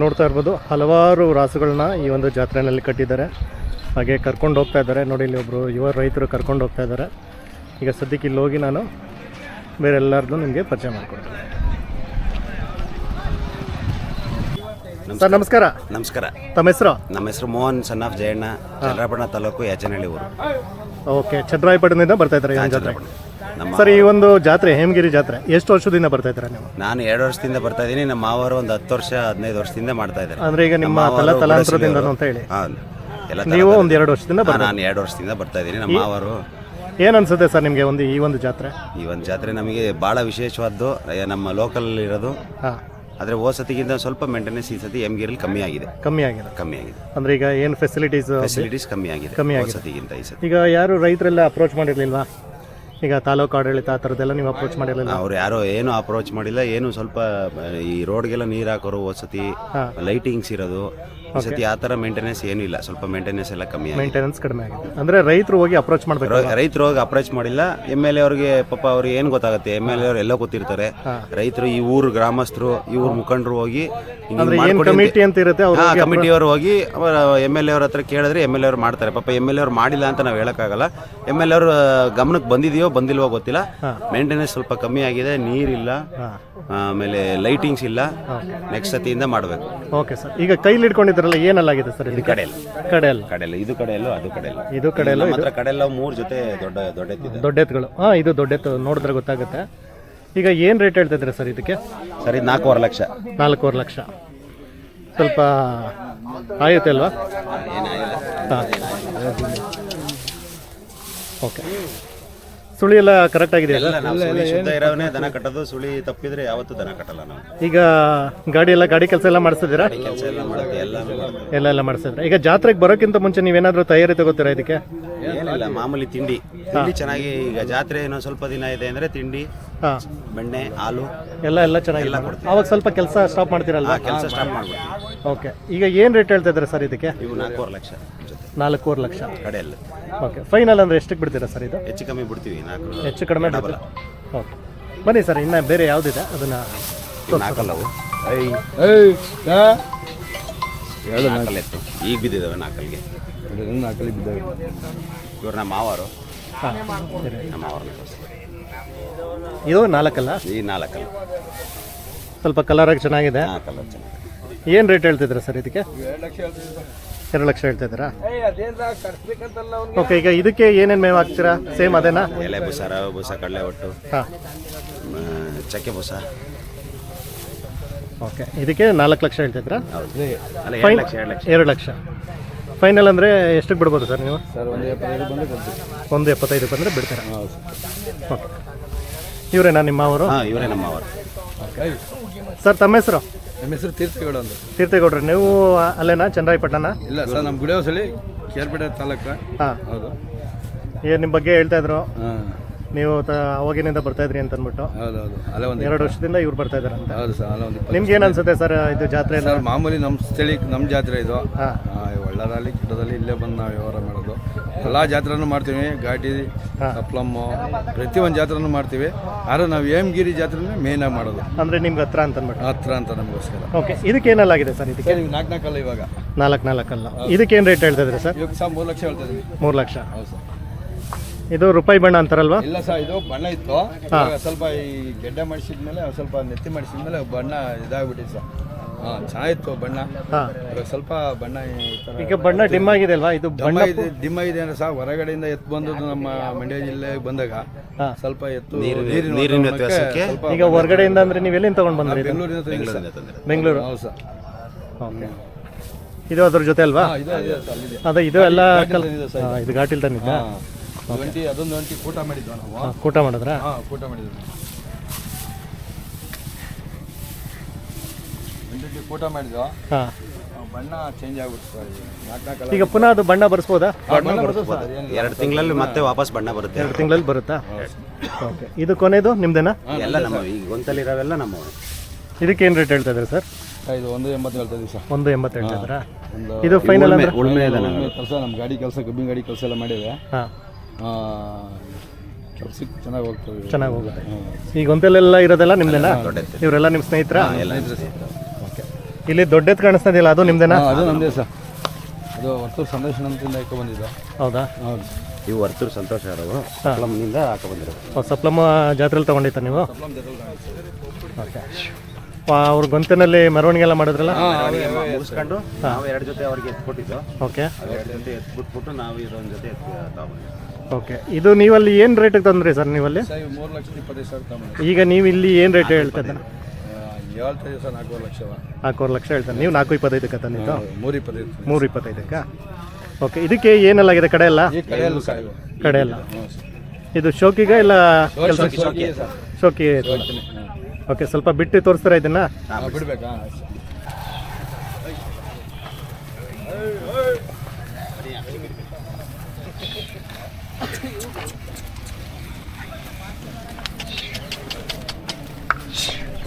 ನೋಡ್ತಾ ಇರ್ಬೋದು. ಹಲವಾರು ರಾಸುಗಳನ್ನ ಈ ಒಂದು ಜಾತ್ರೆಯಲ್ಲಿ ಕಟ್ಟಿದ್ದಾರೆ. ಹಾಗೆ ಕರ್ಕೊಂಡು ಹೋಗ್ತಾ ಇದ್ದಾರೆ. ನೋಡಿ ಇಲ್ಲಿ ಒಬ್ಬರು ಯುವ ರೈತರು ಕರ್ಕೊಂಡು ಹೋಗ್ತಾ ಇದ್ದಾರೆ. ಈಗ ಸದ್ಯಕ್ಕೆ ಇಲ್ಲಿ ಹೋಗಿ ನಾನು ಬೇರೆ ಎಲ್ಲರದ್ದು ನಿಮಗೆ ಪರಿಚಯ ಮಾಡಿಕೊಡ್ತೀನಿ. ಸರ್ ನಮಸ್ಕಾರ. ನಮಸ್ಕಾರ. ತಮ್ಮ ಹೆಸರು? ನಮ್ಮ ಹೆಸರು ಮೋಹನ್ ಸನ್ ಆಫ್ ಜಯಣ್ಣ ಚಂದ್ರಾಪಟ್ಟಣ ತಾಲೂಕು ಯಾಚನಹಳ್ಳಿ ಊರು. ಓಕೆ ಚಂದ್ರಾಯಪಟ್ಟಣದಿಂದ ಬರ್ತಾ ಇದ್ದಾರೆ ಜಾತ್ರೆ. ನಮ್ಮ ಸರ್ ಈ ಒಂದು ಜಾತ್ರೆ ಹೇಮಗಿರಿ ಜಾತ್ರೆ ಎಷ್ಟು ವರ್ಷದಿಂದ ಬರ್ತಾ ಇದ್ದೀರಾ ನೀವು? ನಾನು ಎರಡು ವರ್ಷದಿಂದ ಬರ್ತಾ ಇದ್ದೀನಿ. ನಮ್ಮ ಮಾವರು ಒಂದು ಹತ್ತು ವರ್ಷ ಹದಿನೈದು ವರ್ಷದಿಂದ ಮಾಡ್ತಾ ಇದ್ದಾರೆ. ಅಂದ್ರೆ ಈಗ ನಿಮ್ಮ ನಮ್ಮ ತಲ ತಲಾಂತರದಿಂದ ಅಂತ ಹೇಳಿ. ಎಲ್ಲ ನೀವು ಒಂದು ಎರಡು ವರ್ಷದಿಂದ ನಾನು ಎರಡು ವರ್ಷದಿಂದ ಬರ್ತಾ ಇದ್ದೀನಿ. ನಮ್ಮ ಮಾವರು ಏನು ಅನ್ಸುತ್ತೆ ಸರ್ ನಿಮಗೆ ಒಂದು ಈ ಒಂದು ಜಾತ್ರೆ? ಈ ಒಂದು ಜಾತ್ರೆ ನಮಗೆ ಭಾಳ ವಿಶೇಷವಾದ್ದು. ನಮ್ಮ ಲೋಕಲ್ ಇರೋದು. ಹಾಂ. ಆದರೆ ಹೋದ ಸತಿಗಿಂತ ಸ್ವಲ್ಪ ಮೇಂಟೆನೆನ್ಸ್ ಈ ಸತಿ ಎಮ್ಗಿರಲ್ಲಿ ಕಮ್ಮಿ ಆಗಿದೆ. ಕಮ್ಮಿ ಆಗಿದೆ. ಕಮ್ಮಿ ಆಗಿದೆ. ಅಂದ್ರೆ ಈಗ ಏನು ಫೆಸಿಲಿಟೀಸ್ ಫೆಸಿಲಿಟೀಸ್ ಕಮ್ಮಿ ಆಗಿದೆ. ಕಮ್ಮಿ ಹೋದ ಆಗಿದೆ. ಸತಿಗಿಂತ ಈ ಸತಿ. ಈಗ ಯಾರು ರೈತರೆಲ್ಲ ಅಪ್ರೋಚ್ ಮಾಡಿರ್ಲಿಲ್ವಾ? ಈಗ ತಾಲೂಕು ಆಡಳಿತ ಆ ಥರದ್ದೆಲ್ಲ ನೀವು ಅಪ್ರೋಚ್ ಮಾಡಿರಲಿಲ್ಲ? ಅವ್ರು ಯಾರೋ ಏನು ಅಪ್ರೋಚ್ ಮಾಡಿಲ್ಲ ಏನು ಸ್ವಲ್ಪ ಈ ರೋಡ್ಗೆಲ್ಲ ನೀರು ಹಾಕೋರು ವಸತಿ ಲೈಟಿಂಗ್ಸ್ ಇರೋದು. ಈ ಸತಿ ಆ ಥರ ಮೇಂಟೆನೆನ್ಸ್ ಏನೂ ಇಲ್ಲ. ಸ್ವಲ್ಪ ಮೇಂಟೆನೆನ್ಸ್ ಎಲ್ಲ ಕಮ್ಮಿ ಆಗಿದೆ. ಮೇಂಟೆನೆನ್ಸ್ ಕಡಿಮೆ ಆಗಿದೆ. ಅಂದ್ರೆ ರೈತರು ಹೋಗಿ ಅಪ್ರೋಚ್ ಮಾಡಬೇಕು ರೋ- ರೈತರು ಹೋಗಿ ಅಪ್ರೋಚ್ ಮಾಡಿಲ್ಲ. ಎಂ ಎಲ್ ಎ ಅವ್ರಿಗೆ ಪಾಪ ಅವ್ರಿಗೆ ಏನು ಗೊತ್ತಾಗುತ್ತೆ? ಎಂ ಎಲ್ ಎ ಅವ್ರು ಎಲ್ಲ ಗೊತ್ತಿರ್ತಾರೆ. ರೈತರು ಈ ಊರು ಗ್ರಾಮಸ್ಥರು ಈ ಊರು ಮುಖಂಡರು ಹೋಗಿ ಹಿಂಗ್ ಅಂದ್ರೆ ಏನು ಮಾಡ್ಕೊಡಿ ಅಂತ- ಕಮಿಟಿ ಅಂತ ಇರುತ್ತೆ ಅವ್ರು ಹಾ ಕಮಿಟಿಯವರು ಹೋಗಿ ಅವರ ಎಂ ಎಲ್ ಎ ಅವ್ರ ಹತ್ರ ಕೇಳಿದ್ರೆ ಎಂ ಎಲ್ ಎ ಅವ್ರು ಮಾಡ್ತಾರೆ. ಪಾಪ ಎಂ ಎಲ್ ಎ ಅವ್ರು ಮಾಡಿಲ್ಲ ಅಂತ ನಾವು ಹೇಳೋಕ್ಕಾಗಲ್ಲ. ಎಂ ಎಲ್ ಎ ಅವರು ಗಮನಕ್ಕೆ ಬಂದಿದೆಯೋ ಬಂದಿಲ್ವೋ ಗೊತ್ತಿಲ್ಲ. ಮೇಂಟೆನೆನ್ಸ್ ಸ್ವಲ್ಪ ಕಮ್ಮಿ ಆಗಿದೆ. ನೀರಿಲ್ಲ. ಆಮೇಲೆ ಲೈಟಿಂಗ್ಸ್ ಇಲ್ಲ. ನೆಕ್ಸ್ಟ್ ಸತಿಯಿಂದ ಮಾಡಬೇಕು. ಓಕೆ ಸರ್ ಈಗ ಕೈಲಿ ಇಟ್ಕೊಂಡಿದ್ರಲ್ಲ ಏನಲ್ಲಾಗಿದೆ ಸರ್ ಇದು ಕಡೆಯಲ್ಲಿ. ಕಡೆ ಅಲ್ಲ ಕಡೆ ಎಲ್ಲ ಇದು ಕಡೆ ಎಲ್ಲೋ ಅದು ಕಡೆ ಎಲ್ಲ ಇದು? ಕಡೆ ಮಾತ್ರ ಕಡೆಯಲ್ಲ ಮೂರು ಜೊತೆ ದೊಡ್ಡ ದೊಡ್ಡ ಎತ್ತಿದೆ ದೊಡ್ಡ ಎತ್ತುಗಳು ಹಾಂ ಇದು ದೊಡ್ಡ ಎತ್ತು ನೋಡಿದ್ರೆ ಗೊತ್ತಾಗುತ್ತೆ. ಈಗ ಏನು ರೇಟ್ ಹೇಳ್ತಾ ಇದ್ದೀರಾ ಸರ್ ಇದಕ್ಕೆ? ಸರಿ ನಾಲ್ಕೂವರೆ ಲಕ್ಷ. ನಾಲ್ಕೂವರೆ ಲಕ್ಷ. ಸ್ವಲ್ಪ ಆಯುತ್ತೆ ಅಲ್ವಾ? ಹಾಂ. ಓಕೆ. ಸುಳಿ ಎಲ್ಲ ಕರೆಕ್ಟ್ ಆಗಿದೆ ನಾವು ಸುಳಿ ಶುದ್ಧ ಇರೋವನ್ನೇ ದನ ಕಟ್ಟೋದು ಸುಳಿ ತಪ್ಪಿದ್ರೆ ಯಾವತ್ತೂ ದನ ಕಟ್ಟಲ್ಲ ನಾವು. ಈಗ ಗಾಡಿ ಎಲ್ಲ ಗಾಡಿ ಕೆಲಸ ಎಲ್ಲ ಮಾಡಿಸಿದ್ರ ಕೆಲಸ ಎಲ್ಲ ಮಾಡುತ್ತೆ ಎಲ್ಲ ಎಲ್ಲ ಮಾಡಿಸಿದ್ರೆ ಈಗ ಜಾತ್ರೆಗೆ ಬರೋಕ್ಕಿಂತ ಮುಂಚೆ ನೀವೇನಾದರೂ ತಯಾರಿ ತಗೋತೀರಾ ಇದಕ್ಕೆ? ಏನಿಲ್ಲ ಮಾಮೂಲಿ ತಿಂಡಿ. ತಿಂಡಿ ಚೆನ್ನಾಗಿ ಈಗ ಜಾತ್ರೆ ಇನ್ನೊಂದು ಸ್ವಲ್ಪ ದಿನ ಇದೆ ಅಂದ್ರೆ ತಿಂಡಿ ಹಾಂ. ಬೆಣ್ಣೆ ಹಾಲು ಎಲ್ಲ ಎಲ್ಲ ಚೆನ್ನಾಗಿಲ್ಲ ಅವಾಗ ಸ್ವಲ್ಪ ಕೆಲಸ ಸ್ಟಾಪ್ ಮಾಡ್ತೀರಲ್ಲ ಕೆಲಸ ಸ್ಟಾಪ್ ಮಾಡ್ಬೋದು ಓಕೆ ಈಗ ಏನು ರೇಟ್ ಹೇಳ್ತಾ ಇದ್ದೀರಾ ಸರ್ ಇದಕ್ಕೆ? ಇವು ನಾಲ್ಕೂವರೆ ಲಕ್ಷ. ನಾಲ್ಕೂವರೆ ಲಕ್ಷ. ಕಡೆಯಲ್ಲಿ. ಓಕೆ ಫೈನಲ್ ಅಂದರೆ ಎಷ್ಟಕ್ಕೆ ಬಿಡ್ತೀರಾ ಸರ್ ಇದು? ಹೆಚ್ಚು ಕಮ್ಮಿ ಬಿಡ್ತೀವಿ ನಾಲ್ಕು ಹೆಚ್ಚು ಕಡಿಮೆ ಬಿಡ್ತೀರಾ? ಓಕೆ ಬನ್ನಿ ಸರ್ ಇನ್ನು ಬೇರೆ ಯಾವುದಿದೆ? ಅದನ್ನು ನಾಲ್ಕಲ್ಲವು ನಾಲ್ಕಲ್ಲಿ ಎತ್ತು ಈಗ ಬಿದ್ದಿದ್ದಾವೆ ನಾಲ್ಕಲ್ಗೆ ಇವ್ರು ನಮ್ಮ ಮಾವರು. ಹಾಂ ನಮ್ಮ ಮಾವರನ್ನ ಇದು ನಾಲ್ಕಲ್ಲ? ಈ ನಾಲ್ಕಲ್ಲ. ಸ್ವಲ್ಪ ಕಲರಾಗಿ ಚೆನ್ನಾಗಿದೆ. ಕಲರ್ ಚೆನ್ನಾಗಿ ಏನು ರೇಟ್ ಹೇಳ್ತಿದ್ರ ಸರ್ ಇದಕ್ಕೆ? ಎರಡು ಲಕ್ಷ ಹೇಳ್ತಾ ಇದ್ದೀರಾ? ಓಕೆ ಈಗ ಇದಕ್ಕೆ ಏನೇನು ಮೇವು ಹಾಕ್ತೀರಾ? ಸೇಮ್ ಅದೇನಾ? ಎಲೆ ಬೂಸ ರವೆ ಬುಸ ಕಡಲೆ ಒಟ್ಟು ಹಾಂ ಚಕ್ಕೆ ಬುಸ. ಓಕೆ ಇದಕ್ಕೆ ನಾಲ್ಕು ಲಕ್ಷ ಹೇಳ್ತಿದ್ರಾ ಹೌದು. ಅಲ್ಲ ಎರಡು ಲಕ್ಷ ಎರಡು ಲಕ್ಷ. ಎರಡು ಲಕ್ಷ. ಫೈನಲ್ ಅಂದರೆ ಎಷ್ಟಕ್ಕೆ ಬಿಡ್ಬೋದು ಸರ್ ನೀವು? ಸರ್ ಒಂದು ಎಪ್ಪತ್ತೈದು ಬಂದರೆ ಬಿಡ್ತೀರಾ? ಓಕೆ ಇವರೇನಾ ನಿಮ್ಮ ಅವರು ಹಾಂ ಇವರೇ ನಮ್ಮ ಮಾವರು ಸರ್ ತಮ್ಮ ಹೆಸರು? ನಮ್ಮ ಹೆಸರು ತೀರ್ಥಗೌಡ ಅಂತ. ತೀರ್ಥಗೌಡ್ರೆ ನೀವು ಅಲ್ಲೇನಾ ಚಂದ್ರಾಯಪಟ್ಟಣ ಇಲ್ಲ ಸರ್ ನಮ್ಮ ಗುಡಿಹೊಸಲಿ ಕೇರ್ಪೇಟೆ ತಾಲೂಕು. ಹಾಂ. ಹೌದು. ಏನು ನಿಮ್ಮ ಬಗ್ಗೆ ಹೇಳ್ತಾ ಇದ್ರು? ಹಾಂ. ನೀವು ತ ಅವಾಗಿನಿಂದ ಬರ್ತಾ ಇದ್ರಿ ಅಂತ ಅಂದ್ಬಿಟ್ಟು ಹೌದು ಹೌದು ಅಲ್ಲೇ ಒಂದು ಎರಡು ವರ್ಷದಿಂದ ಇವ್ರು ಬರ್ತಾ ಇದಾರೆ ಅಂತ. ಹೌದು ಸರ್ ಅಲ್ಲೇ ಒಂದು ನಿಮ್ಗೆ ಏನು ಅನ್ಸುತ್ತೆ ಸರ್ ಇದು ಜಾತ್ರೆ ಸರ್ ಮಾಮೂಲಿ ನಮ್ಮ ಸ್ಥಳಿ ನಮ್ಮ ಜಾತ್ರೆ ಇದು. ಹಾಂ. ಒಳ್ಳೆದಾಗಲಿ ಕೆಟ್ಟದಲ್ಲಿ ಇಲ್ಲೇ ಬಂದು ನಾವು ವ್ಯವಹಾರ ಮಾಡೋದು. ಎಲ್ಲ ಜಾತ್ರೆನೂ ಮಾಡ್ತೀವಿ ಘಾಟಿ ಕಪ್ಲಮ್ಮು ಪ್ರತಿಯೊಂದು ಜಾತ್ರೆನೂ ಮಾಡ್ತೀವಿ. ಆದರೆ ನಾವು ಹೇಮಗಿರಿ ಜಾತ್ರೆನೇ ಮೇಯ್ನಾಗಿ ಮಾಡೋದು. ಅಂದರೆ ನಿಮ್ಗೆ ಹತ್ರ ಅಂತ ಅಂದ್ಬಿಟ್ಟು ಹತ್ರ ಅಂತ ನಮಗೋಸ್ಕರ. ಓಕೆ ಇದಕ್ಕೆ ಏನಲ್ಲಾಗಿದೆ ಸರ್ ಇದಕ್ಕೆ? ನಿಮ್ಗೆ ನೀವು ನಾಲ್ಕು ನಾಲ್ಕಲ್ಲ ಇವಾಗ. ನಾಲ್ಕು ನಾಲ್ಕಲ್ಲ. ಇದಕ್ಕೆ ಏನು ರೇಟ್ ಹೇಳ್ತಾ ಇದ್ರೆ ಸರ್? ಇವಾಗ ಸಹ ಮೂರು ಲಕ್ಷ ಹೇಳ್ತಾ ಇದ್ದೀನಿ. ಮೂರು ಲಕ್ಷ. ಹೌದು ಸರ್. ಇದು ರೂಪಾಯಿ ಬಣ್ಣ ಅಂತಾರಲ್ವಾ? ಇಲ್ಲ ಸರ್ ಇದು ಬಣ್ಣ ಇತ್ತು. ಇವಾಗ ಸ್ವಲ್ಪ ಈ ಗೆಡ್ಡೆ ಮಾಡಿಸಿದ್ಮೇಲೆ ಸ್ವಲ್ಪ ನೆತ್ತಿ ಮಾಡಿಸಿದ್ಮೇಲೆ ಬಣ್ಣ ಇದಾಗ್ಬಿಟ್ಟಿದೆ ಸರ್. ಚೆನ್ನಾಗಿತ್ತು ಬಣ್ಣ. ಇವಾಗ ಸ್ವಲ್ಪ ಬಣ್ಣ ಈ ತರ ಈಗ ಬಣ್ಣ ಡಿಮ್ ಆಗಿದೆ ಅಲ್ವಾ? ಇದು ಬಣ್ಣ ಡಿಮ್ಮ ಇದೆ ಡಿಮ್ಮ ಇದೆ ಅಂದ್ರೆ ಸಹ ಹೊರಗಡೆಯಿಂದ ಎತ್ತು ಬಂದದ್ದು ನಮ್ಮ ಮಂಡ್ಯ ಜಿಲ್ಲೆಗೆ ಬಂದಾಗ ಹಾ. ಸ್ವಲ್ಪ ಎತ್ತು ನೀರಿನ- ನೀರಿನ ನೀರಿನ ವ್ಯತ್ಯಾಸಕ್ಕೆ ಸ್ವಲ್ಪ ಈಗ ಹೊರಗಡೆಯಿಂದ ಅಂದ್ರೆ ನೀವು ಎಲ್ಲಿಂದ ತೊಗೊಂಡು ಬಂದ್ರಿ ಇದು? ಬೆಂಗಳೂರಿನ ತಂದಿದ್ದು ಸರ್. ಬೆಂಗಳೂರಿಂದ ಬೆಂಗಳೂರು? ಹೌದು ಸರ್. ಓಕೆ. ಇದು ಅದ್ರ ಜೊತೆ ಅಲ್ವಾ? ಹಾಂ ಇದು ಇದೆ ಸರ್ ಅಲ್ಲಿದೆ ಅದ ಇದು ಎಲ್ಲ ಕಲ್ ತಂದಿದೆ ಸರ್ ಹಾಂ, ಇದು ಘಾಟಿಲ್ ತಂದಿದ್ದ? ಹಾಂ. ಒಂಟಿ ಅದೊಂದು ಒಂಟಿ ಊಟ ಮಾಡಿದ್ವಿ ನಾವು? ಕೂಟ ಮಾಡಿದ್ರಾ? ಹಾ ಊಟ ಮಾಡಿದ್ವಿ. ಮಾಡಿದ್ವಿ. ಹಾಂ. ಬಣ್ಣ ಚೇಂಜ್ ನಾಲ್ಕು ಈಗ ಪುನಃ ಅದು ಬಣ್ಣ ಬರ್ಸ್ಬೋದಾ? ಬಣ್ಣ ಎರಡು ತಿಂಗಳಲ್ಲಿ ಮತ್ತೆ ವಾಪಸ್ ಬಣ್ಣ ಬರುತ್ತೆ. ಎರಡು ತಿಂಗಳಲ್ಲಿ ಬರುತ್ತಾ? ಓಕೆ ಇದು ಕೊನೆದು ನಿಮ್ದೇನಾ? ಎಲ್ಲ ನಮ್ಮ ಈಗ ಗೊಂತಲ್ಲಿರೋವೆಲ್ಲ ನಮ್ಮ ಇದಕ್ಕೆ ಏನು ರೇಟ್ ಹೇಳ್ತಾ ಇದ್ರೆ ಸರ್? ಇದು ಒಂದು ಎಂಬತ್ತು ಹೇಳ್ತಾ ಇದೀವಿ ಸರ್. ಒಂದು ಎಂಬತ್ತು ಹೇಳ್ತಾ ಇದ್ದೀರಾ? ಇದು ಫೈನಲ್ ಅಂದ್ರೆ? ಉಳ್ಮೆ ಕೆಲಸ ನಮ್ಮ ಗಾಡಿ ಕೆಲಸ ಕಬ್ಬಿನ ಗಾಡಿ ಕೆಲಸ ಎಲ್ಲ ಮಾಡಿದೆ. ಹಾಂ. ಕೆಲ್ಸಕ್ಕೆ ಚೆನ್ನಾಗಿ ಹೋಗ್ತದೆ. ಚೆನ್ನಾಗಿ ಹೋಗುತ್ತೆ. ಈಗ ಒಂದೆಲ್ಲ ಇರೋದೆಲ್ಲ ನಿಮ್ದೆಲ್ಲ ಇವರೆಲ್ಲ ನಿಮ್ಮ ಸ್ನೇಹಿತರ? ಎಲ್ಲ ಇಲ್ಲಿ ದೊಡ್ಡ ಎತ್ತು ಕಾಣಿಸ್ತದಿಲ್ಲ ಅದು ನಿಮ್ದೇನಾ? ಹಾಂ ಅದು ನಮ್ಮದೇ ಸರ್. ಅದು ವರ್ತೂರು ಸಂದರ್ಶನ ಅಂತ ಇಟ್ಕೊ ಬಂದಿದ್ದು. ಹೌದಾ? ಹೌದು. ಇವು ವರ್ತೂರು ಸಂತೋಷ ಅವರು ನಿಂದ ಹಾಕೊ ಬಂದಿರೋದು. ಓ, ಸಪ್ಲಮ್ಮ ಜಾತ್ರೆಲಿ ತೊಗೊಂಡಿತ್ತ ನೀವು? ಓಕೆ. ಅವ್ರ ಗೊಂತಿನಲ್ಲಿ ಮೆರವಣಿಗೆ ಎಲ್ಲ ಮಾಡಿದ್ರಲ್ಲ? ಮುಗಿಸ್ಕೊಂಡು ನಾವು ಎರಡು ಜೊತೆ ಅವ್ರಿಗೆ ಎತ್ಕೊಟ್ಟಿದ್ದು ಓಕೆ. ಎರಡು ಜೊತೆ ಎತ್ಬಿಟ್ಬಿಟ್ಟು ನಾವು ಇದೊಂದು ಜೊತೆ ಎತ್ ತಗೊಂಡ್ಬಂದಿದ್ದು ಓಕೆ. ಇದು ನೀವಲ್ಲಿ ಏನು ರೇಟಿಗೆ ತಂದ್ರಿ ಸರ್ ನೀವಲ್ಲಿ? ಸರ್ ಇವು ಮೂರು ಲಕ್ಷದ ಇಪ್ಪತ್ತೈದು ಸಾವಿರ ತಗೊಂಡು ಈಗ ನೀವು ಇಲ್ಲಿ ಏನು ರೇಟ್ ಹೇಳ್ತಾ ಇದ್ದಾನೆ ಹೇಳ್ತಾ ಇದ್ದೀವಿ ಸರ್? ನಾಲ್ಕೂವರೆ ಲಕ್ಷ ನಾಲ್ಕೂವರೆ ಲಕ್ಷ ಹೇಳ್ತಾರೆ. ನೀವು ನಾಲ್ಕು ಇಪ್ಪತ್ತೈದಕ್ಕೆ ತಂದಿದ್ದು ಮೂರು ಇಪ್ಪತ್ತೈದು ಮೂರು ಇಪ್ಪತ್ತೈದಕ್ಕೆ? ಓಕೆ ಇದಕ್ಕೆ ಏನೆಲ್ಲಾಗಿದೆ ಕಡೆ ಎಲ್ಲ? ಕಡೆ ಎಲ್ಲ ಇದು ಶೋಕಿಗ ಇಲ್ಲ ಶೋಕಿ ಓಕೆ ಸ್ವಲ್ಪ ಬಿಟ್ಟು ತೋರಿಸ್ತೀರಾ ಇದನ್ನ? ಬಿಡ್ಬೇಕಾ?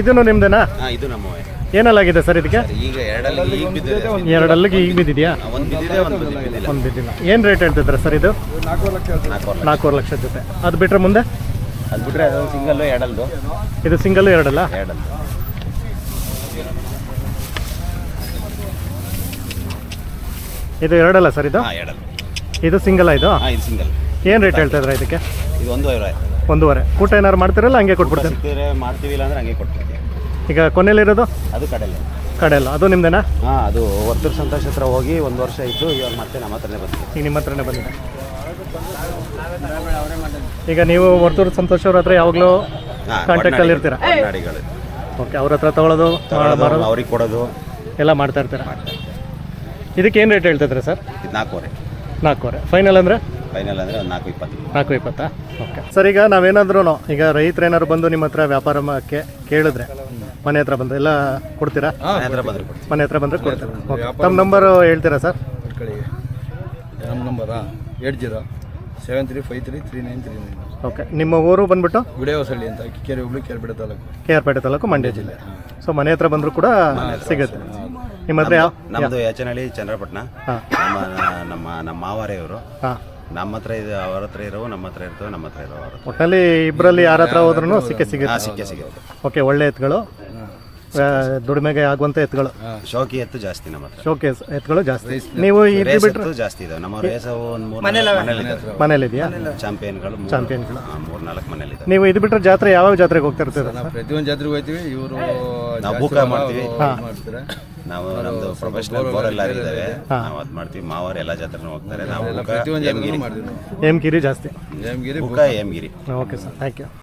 ಇದನ್ನು ನಿಮ್ದೇನಾ? ಇದು ನಮ್ಮವೇ. ಏನಲ್ಲಾಗಿದೆ ಸರ್ ಇದಕ್ಕೆ? ಈಗ ಎರಡಲ್ಲಿ ಈಗ ಬಿದ್ದಿದೆ. ಎರಡಲ್ಲಿಗೆ ಈಗ ಬಿದ್ದಿದ್ಯಾ? ಒಂದು ಬಿದ್ದಿದೆ ಒಂದು ಬಿದ್ದಿಲ್ಲ. ಒಂದು ಬಿದ್ದಿಲ್ಲ. ಏನು ರೇಟ್ ಹೇಳ್ತಿದ್ರೆ ಸರ್ ಇದು? ನಾಲ್ಕೂವರೆ ಲಕ್ಷ. ಜೊತೆ. ಅದು ಬಿಟ್ರೆ ಮುಂದೆ? ಅದು ಬಿಟ್ರೆ ಅದೊಂದು ಸಿಂಗಲ್ಲು ಎರಡಲ್ದು. ಇದು ಸಿಂಗಲ್ ಎರಡಲ್ಲ? ಎರಡಲ್ದು. ಇದು ಎರಡಲ್ಲ ಸರ್ ಇದು? ಹಾಂ ಎರಡಲ್ಲು. ಇದು ಸಿಂಗಲ್ ಇದು? ಹಾಂ ಇದು ಸಿಂಗಲ್ ಏನು ರೇಟ್ ಹೇಳ್ತಾ ಇದ್ರೆ ಇದಕ್ಕೆ? ಇದು ಒಂದು ಒಂದೂವರೆ. ಊಟ ಏನಾರು ಮಾಡ್ತೀರಲ್ಲ ಹಂಗೆ ಕೊಟ್ಬಿಡ್ತೀನಿ ಮಾಡ್ತೀವಿ ಇಲ್ಲ ಅಂದ್ರೆ ಹಂಗೆ ಕೊಡ್ತೀವಿ ಈಗ ಕೊನೆಯಲ್ಲಿರೋದು ಅದು ಕಡೆಯಲ್ಲ ಕಡೆಯಲ್ಲ ಅದು ನಿಮ್ದೇನಾ? ಹಾಂ ಅದು ವರ್ತೂರು ಸಂತೋಷ್ ಹತ್ರ ಹೋಗಿ ಒಂದು ವರ್ಷ ಇದ್ದು ಇವಾಗ ಮತ್ತೆ ನಮ್ಮ ಹತ್ರನೇ ಬಂದಿದೆ. ಈಗ ನಿಮ್ಮ ಹತ್ರನೇ ಬಂದಿದೆ. ಈಗ ನೀವು ವರ್ತೂರು ಸಂತೋಷ್ ಅವ್ರ ಹತ್ರ ಯಾವಾಗಲೂ ಕಾಂಟ್ಯಾಕ್ಟಲ್ಲಿ ಇರ್ತೀರಾ? ನಾಡಿಗಳು ಓಕೆ ಅವ್ರ ಹತ್ರ ತಗೊಳ್ಳೋದು ಮಾರೋದು? ಅವ್ರಿಗೆ ಕೊಡೋದು. ಎಲ್ಲ ಮಾಡ್ತಾ ಇರ್ತೀರಾ? ಇದಕ್ಕೆ ಏನು ರೇಟ್ ಹೇಳ್ತಿದ್ರೆ ಸರ್ ಇದು ನಾಲ್ಕೂವರೆ. ನಾಲ್ಕೂವರೆ. ಫೈನಲ್ ಅಂದರೆ? ಫೈನಲ್ ಅಂದರೆ ಒಂದು ನಾಲ್ಕು ಇಪ್ಪತ್ತು. ನಾಲ್ಕು ಇಪ್ಪತ್ತಾ? ಓಕೆ ಸರ್ ಈಗ ನಾವೇನಾದ್ರೂ ಈಗ ರೈತರು ಏನಾದ್ರು ಬಂದು ನಿಮ್ಮ ಹತ್ರ ವ್ಯಾಪಾರ ಮಾಡಕ್ಕೆ ಕೇಳಿದ್ರೆ ಮನೆ ಹತ್ರ ಬಂದು ಎಲ್ಲ ಕೊಡ್ತೀರಾ? ಮನೆ ಹತ್ರ ಬಂದರೆ ಕೊಡ್ತೀವಿ. ಮನೆ ಹತ್ರ ಬಂದರೆ ಕೊಡ್ತೀರಾ? ಓಕೆ ತಮ್ಮ ನಂಬರ್ ಹೇಳ್ತೀರಾ ಸರ್ ನಮ್ಮ ನಂಬರಾ eight zero seven three five three three nine three nine. Okay ನಿಮ್ಮ ಊರು ಬಂದ್ಬಿಟ್ಟು? ಗುಡೇವಸಳ್ಳಿ ಅಂತ ಕೆರೆ ಹುಬ್ಳಿ ಕೆರೆಬಿಡ ತಾಲೂಕು. ಕೆ ಆರ್ ಪೇಟೆ ತಾಲೂಕು ಮಂಡ್ಯ ಜಿಲ್ಲೆ. ಸೊ ಮನೆ ಹತ್ರ ಬಂದರೂ ಕೂಡ ಸಿಗುತ್ತೆ. ನಿಮ್ಮ ಹತ್ರ ಯಾವ ನಮ್ದು ಯಾಚನಹಳ್ಳಿ ಚಂದ್ರಪಟ್ಟಣ. ನಮ್ಮ ನಮ್ಮ ನಮ್ಮ ಮಾವಾರೆ ಇವರು ಹಾಂ. ನಮ್ಮ ಹತ್ರ ಇದು ಅವ್ರ ಹತ್ರ ಇರೋ ನಮ್ಮ ಹತ್ರ ಇರ್ತವೆ ನಮ್ಮ ಹತ್ರ ಇರೋ ಅವ್ರ ಹತ್ರ. ಒಟ್ಟಿನಲ್ಲಿ ಇಬ್ಬರಲ್ಲಿ ಯಾರ ಹತ್ರ ಹೋದ್ರೂ ಸಿಕ್ಕೇ ಸಿಗುತ್ತೆ. ಹಾಂ ಸಿಕ್ಕೇ ಸಿಗುತ್ತೆ. ಓಕೆ ಒಳ್ಳೆ ಎತ್ತುಗಳು. ಆ, ದುಡಿಮೆಗೆ ಆಗುವಂಥ ಎತ್ತುಗಳು. ಶೋಕಿ ಎತ್ತು ಜಾಸ್ತಿ ನಮ್ಮ ಹತ್ರ. ಶೋಕೇಸ್ ಎತ್ತುಗಳು ಜಾಸ್ತಿ. ನೀವು ರೇಸ್ ಎತ್ತು ಜಾಸ್ತಿ ಇದಾವೆ. ನಮ್ಮ ರೇಸ್ ಅವು ಒಂದು ಮೂರು ಮನೇಲಿ ಮನೇಲಿದೆಯಾ ಚಾಂಪಿಯನ್ಗಳು ಚಾಂಪಿಯನ್ಗಳು. ಮೂರು ನಾಲ್ಕು ಮನೇಲಿ ಇದಾವೆ. ನೀವು ಇದು ಬಿಟ್ಟರೆ ಜಾತ್ರೆ ಯಾವ ಜಾತ್ರೆಗೆ ಹೋಗ್ತಾ ಇರ್ತೀರ? ಪ್ರತಿಯೊಂದು ಜಾತ್ರೆಗೆ ಹೋಗ್ತೀವಿ ಇವರು ನಾವು ಬೂಕ ಮಾಡ್ತೀವಿ. ಮಾಡ್ತಾರೆ. ನಾವು ನಮ್ದು ಪ್ರೊಫೆಷನಲ್ ಬೋರ್ ಎಲ್ಲ ಇದ್ದಾವೆ. ನಾವು ಅದ್ ಮಾಡ್ತೀವಿ. ಮಾವರು ಎಲ್ಲ ಜಾತ್ರೆನೂ ಹೋಗ್ತಾರೆ. ನಾವು ಪ್ರತಿಯೊಂದು ಮಾಡ್ತೀವಿ ಕಿರಿ ಜಾಸ್ತಿ. Hemagiri okay sir. Thank you